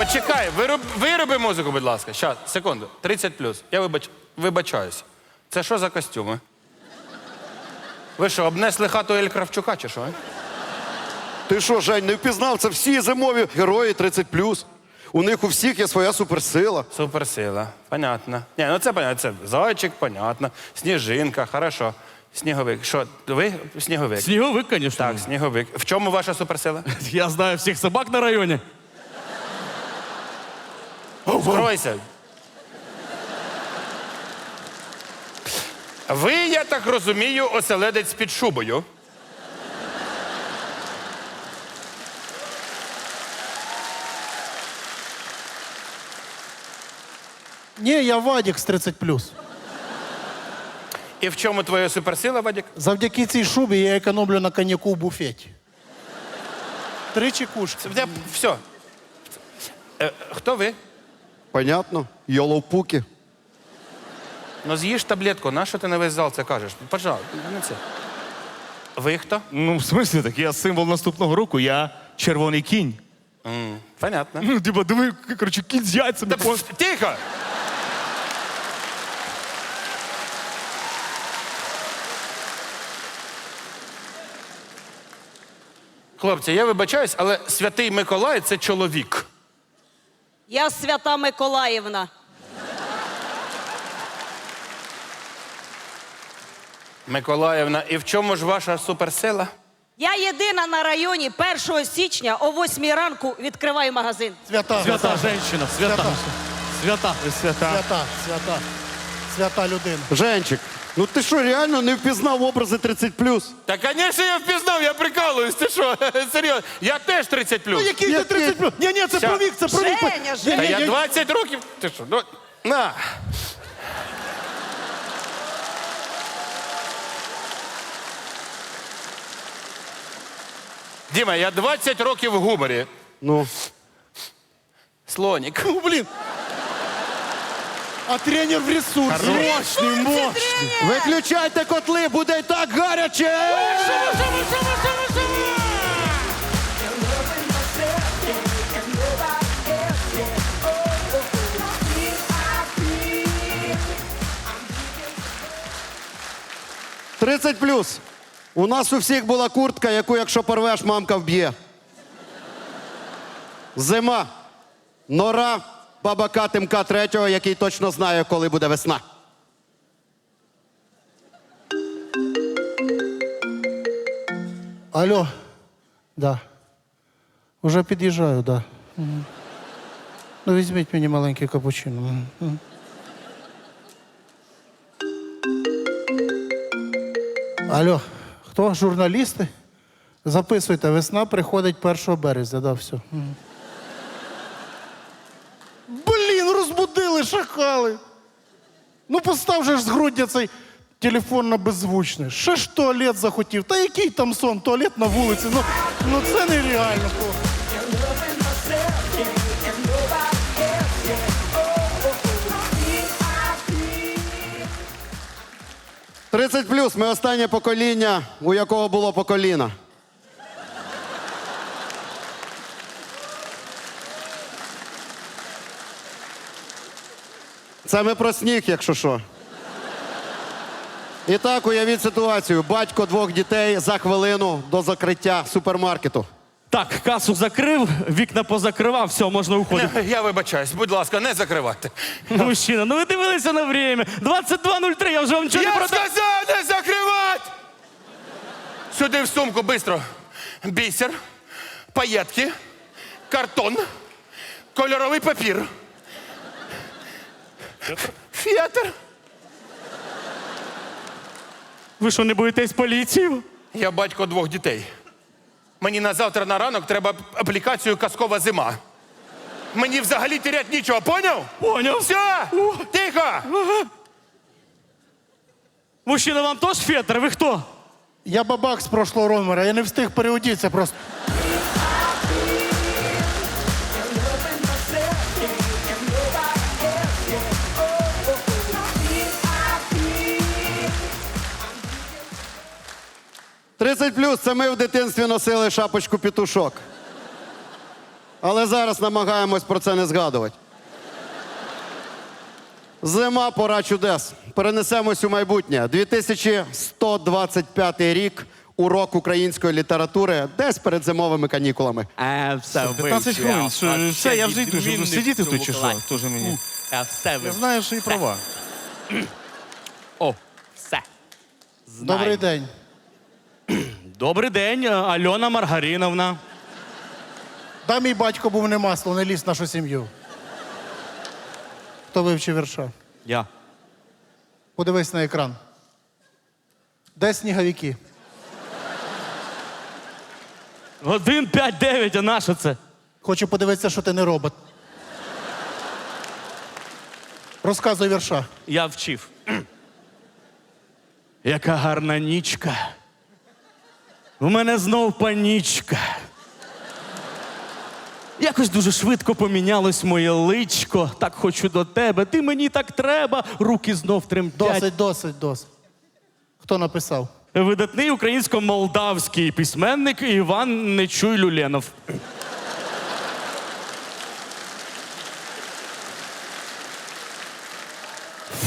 Почекай, вироб, вироби музику, будь ласка. Щас, секунду. 30 плюс. Я вибач, вибачаюсь. Це що за костюми? Ви що, обнесли хату Ель Кравчука чи що? Ти що, Жень, не впізнав? Це всі зимові герої 30+. У них у всіх є своя суперсила. Суперсила. Понятно. Ні, ну це понятно. Це зайчик, понятно. Сніжинка, хорошо. Сніговик. Що, ви сніговик? Сніговик, конечно. Так, сніговик. В чому ваша суперсила? Я знаю всіх собак на районі. Вкройся. Ви, я так розумію, оселедець під шубою. Ні, я Вадік з 30+. І в чому твоя суперсила, Вадік? Завдяки цій шубі я економлю на коньяку в буфеті. Три чекушки. Все. Е, хто ви? Понятно? Йоловпуки. Ну з'їж таблетку, на що ти на весь зал це кажеш? Пожалуйста, не це. Ви хто? Ну, в смислі, так я символ наступного року, я червоний кінь. Понятно. Ну, типа, диви, коротше, кінь з яйцями. Та, пф, тихо! Хлопці, я вибачаюсь, але святий Миколай це чоловік. Я свята Миколаївна. Миколаївна, і в чому ж ваша суперсила? Я єдина на районі 1 січня о 8 ранку відкриваю магазин. Свята. Свята женщина, свята. Свята. Свята. Свята, свята. Свята людина. Женчик, ну ти що, реально не впізнав образи 30+. Та, звісно, я впізнав, я прикалуюсь. Ти що? Серйозно, я теж 30 плюс. Який ти 30+? Ні, ні, це Ща. про вік, це про вік. Женя, Ні, Женя. Та я 20 років. Ти що? Ну, на. Діма, я 20 років в гуморі. Ну, Слонік. Ну, блін. А тренер в ресурсі. Мощний, мощний. виключайте котли, буде й так гаряче! Тридцять плюс. У нас у всіх була куртка, яку, якщо порвеш, мамка вб'є. Зима. Нора бабака Тимка третього, який точно знає, коли буде весна. Алло. Да. Уже під'їжджаю, да. Ну, візьміть мені маленький капучино. Мгм. Алло, хто? Журналісти? Записуйте, весна приходить 1 березня, да, все. Мгм. Блін, розбудили, шакали. Ну, постав же ж з грудня цей телефон на беззвучне. Ще ж туалет захотів. Та який там сон? Туалет на вулиці. Ну, ну це нереально. просто. Тридцять плюс. Ми останнє покоління, у якого було по. Це ми про сніг, якщо що. І так, уявіть ситуацію. Батько двох дітей за хвилину до закриття супермаркету. Так, касу закрив, вікна позакривав, все, можна уходити. Не, Я вибачаюсь, будь ласка, не закривайте. Мужчина, ну ви дивилися на время. 22.03, я вже вам нічого не Я продав. сказав не закривати! Сюди в сумку, бистро. Бісер, паєтки, картон, кольоровий папір. Фетр. Ви що, не боїтесь поліцію? Я батько двох дітей. Мені на завтра на ранок треба аплікацію Казкова зима. Мені взагалі терять нічого, поняв? Поняв. Все, тихо. Мужчина, вам теж фетр? Ви хто? Я бабак з прошлого номера, я не встиг переодітися просто. — 30 плюс це ми в дитинстві носили шапочку петушок. Але зараз намагаємось про це не згадувати. Зима, пора чудес. Перенесемось у майбутнє. 2125 рік, урок української літератури, десь перед зимовими канікулами. А, все 15 хвилин. Що, все, я вже йду. Що, сидіти тут чи що? Тоже мені. А, все. Я знаю, що і права. О, все. Добрий день. Добрий день, Альона Маргариновна. Да, мій батько був не масло, не ліз в нашу сім'ю. Хто вивчив вірша? Я. Подивись на екран. Де сніговики? Один, п'ять, дев'ять, а наша це? Хочу подивитися, що ти не робот. Розказуй вірша. Я вчив. Яка гарна нічка. У мене знов панічка. Якось дуже швидко помінялось моє личко. Так хочу до тебе. Ти мені так треба. Руки знов тремтять. Досить, досить, досить. Хто написав? Видатний українсько-молдавський письменник Іван Нечуй Люленов.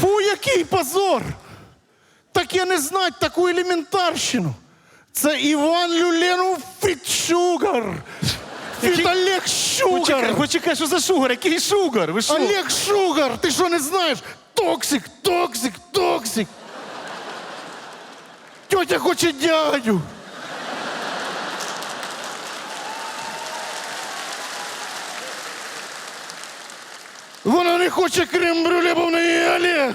Фу, який позор! Так я не знать таку елементарщину. Це Іван Люленов Фітшугар. Фіт Олег Шугар. почекай, що за шугар? Який шугар? Ви Олег Шугар, ти що не знаєш? Токсик, токсик, токсик. Тьотя хоче дядю. Вона не хоче крем брюле, бо в неї Олег.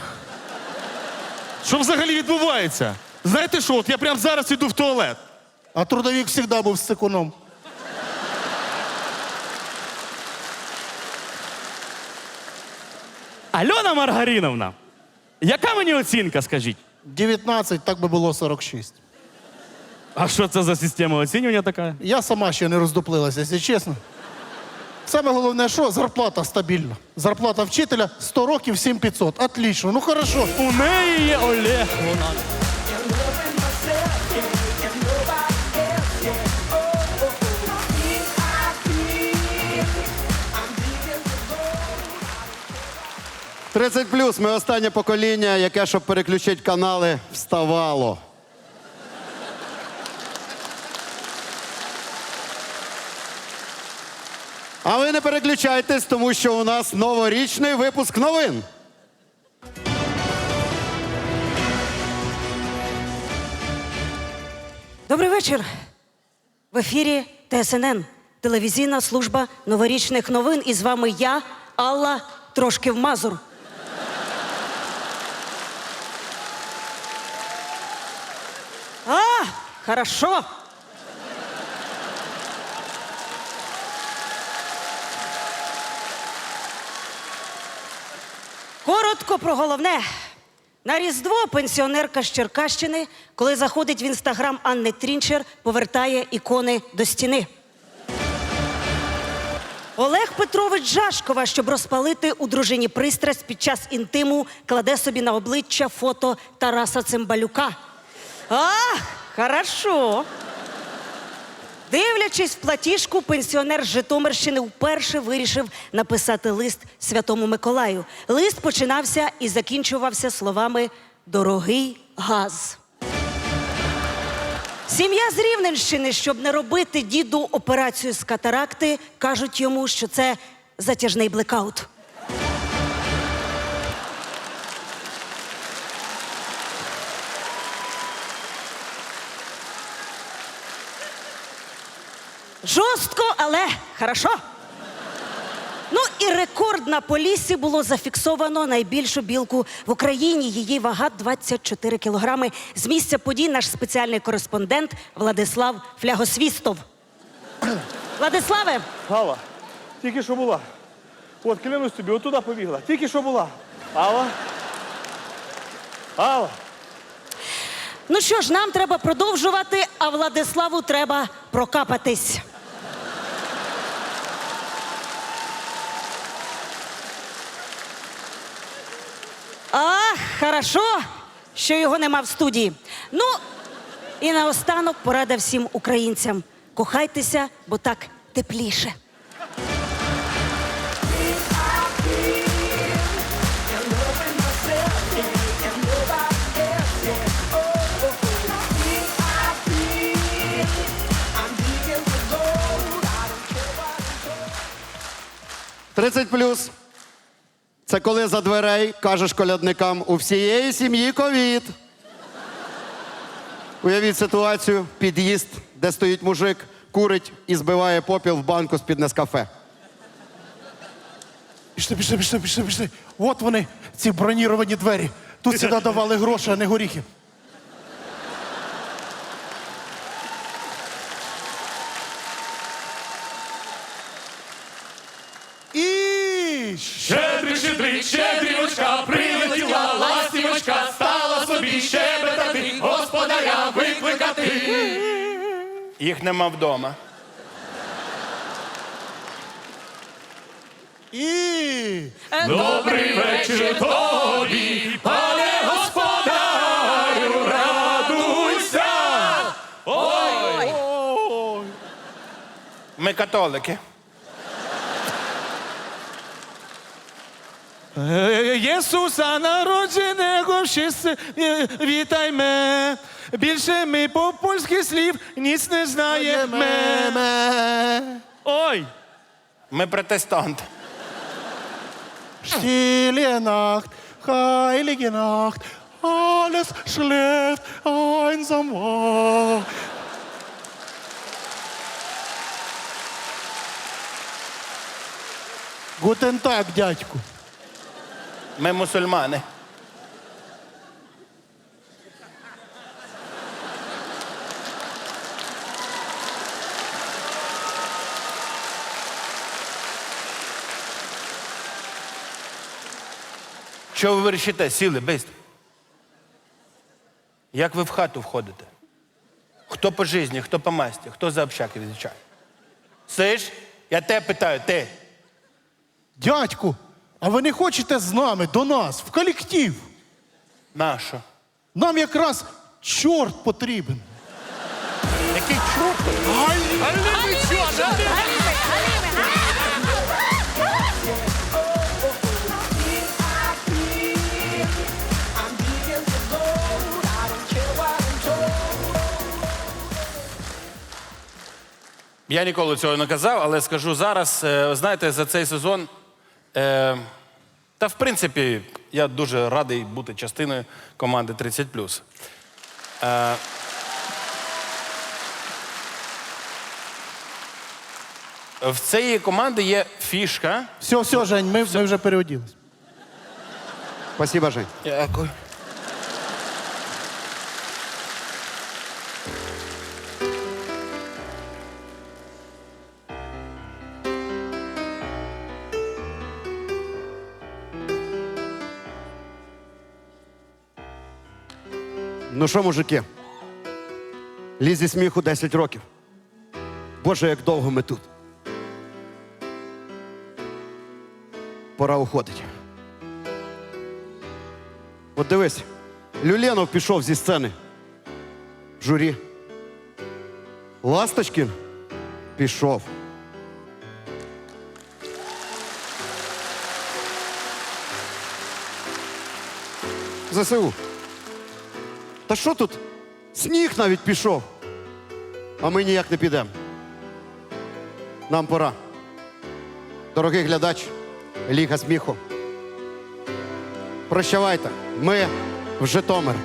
Що взагалі відбувається? Знаєте що, от я прямо зараз іду в туалет. А трудовик завжди був з секуном. Альона Маргариновна, яка мені оцінка, скажіть? 19, так би було 46. А що це за система оцінювання така? Я сама ще не роздуплилася, якщо чесно. Саме головне, що зарплата стабільна. Зарплата вчителя 100 років 7500. Отлично, ну хорошо. У неї є Олег. — 30 плюс. Ми останнє покоління, яке, щоб переключити канали, вставало. А ви не переключайтесь, тому що у нас новорічний випуск новин. Добрий вечір. В ефірі ТСНН, телевізійна служба новорічних новин. І з вами я, Алла Трошки Мазур. А, хорошо. Коротко про головне. На Різдво пенсіонерка з Черкащини, коли заходить в інстаграм Анни Трінчер, повертає ікони до стіни. Олег Петрович Жашкова, щоб розпалити у дружині пристрасть під час інтиму, кладе собі на обличчя фото Тараса Цимбалюка. А, хорошо. Дивлячись в платіжку, пенсіонер з Житомирщини вперше вирішив написати лист Святому Миколаю. Лист починався і закінчувався словами Дорогий газ. Сім'я з Рівненщини, щоб не робити діду операцію з катаракти, кажуть йому, що це затяжний блекаут. Жорстко, але хорошо. Ну і рекорд на полісі було зафіксовано найбільшу білку в Україні. Її вага 24 кілограми. З місця подій наш спеціальний кореспондент Владислав Флягосвістов. Владиславе, Гала, тільки що була. От, клянусь тобі, отуда побігла. Тільки що була. Алла? Алла? Ну що ж, нам треба продовжувати, а Владиславу треба прокапатись. Ах, хорошо, що його нема в студії. Ну, і наостанок порада всім українцям. Кохайтеся, бо так тепліше. Тридцять плюс. Це коли за дверей кажеш колядникам у всієї сім'ї ковід. Уявіть ситуацію: під'їзд, де стоїть мужик, курить і збиває попіл в банку з-під Нескафе. Пішли, пішли, пішли, пішли, пішли. От вони, ці броніровані двері. Тут сюди давали гроші, а не горіхи. Їх нема вдома. і Добрий вечір тобі, пане господарю, радуйся. Ми католики. Єсуса народженого всі вітайме. Більше ми по польськи слів ніц не знаємо. Ой! Ми протестанти. Stille Nacht, heilige Nacht, alles schläft einsam wach. Гутен так, дядьку. Ми мусульмани. Що ви верещите? Сіли, бистро. Як ви в хату входите? Хто по житті, хто по масті, хто за общаки відвічає? Сиш? Я тебе питаю, ти. Дядьку, а ви не хочете з нами, до нас, в колектив? Нащо? Нам якраз чорт потрібен. Який чорт? Я ніколи цього не казав, але скажу зараз. Е, Знаєте, за цей сезон. Е, та в принципі, я дуже радий бути частиною команди 30. Е, в цієї команди є фішка. Все, все, Жень, ми, ми вже переоділись. Спасибо, Жень. Дякую. Ну що, мужики? Лізі сміху 10 років. Боже, як довго ми тут. Пора уходити. От дивись, Люленов пішов зі сцени. Журі. Ласточкін пішов. ЗСУ. Та що тут? Сніг навіть пішов. А ми ніяк не підемо. Нам пора. Дорогий глядач, Ліга сміху. Прощавайте, ми в Житомир.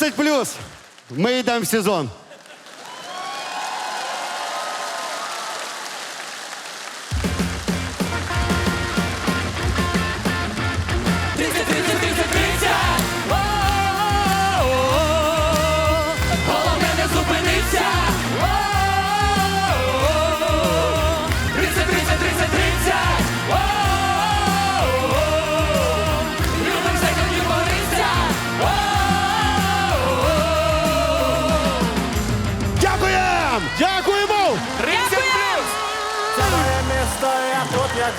30 плюс. Ми йдемо в сезон.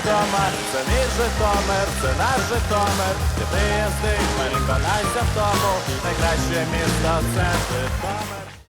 Дома. Це мій Житомир, це наш Житомир. Ти приїзди, переконайся в тому. Найкраще місто це Житомир.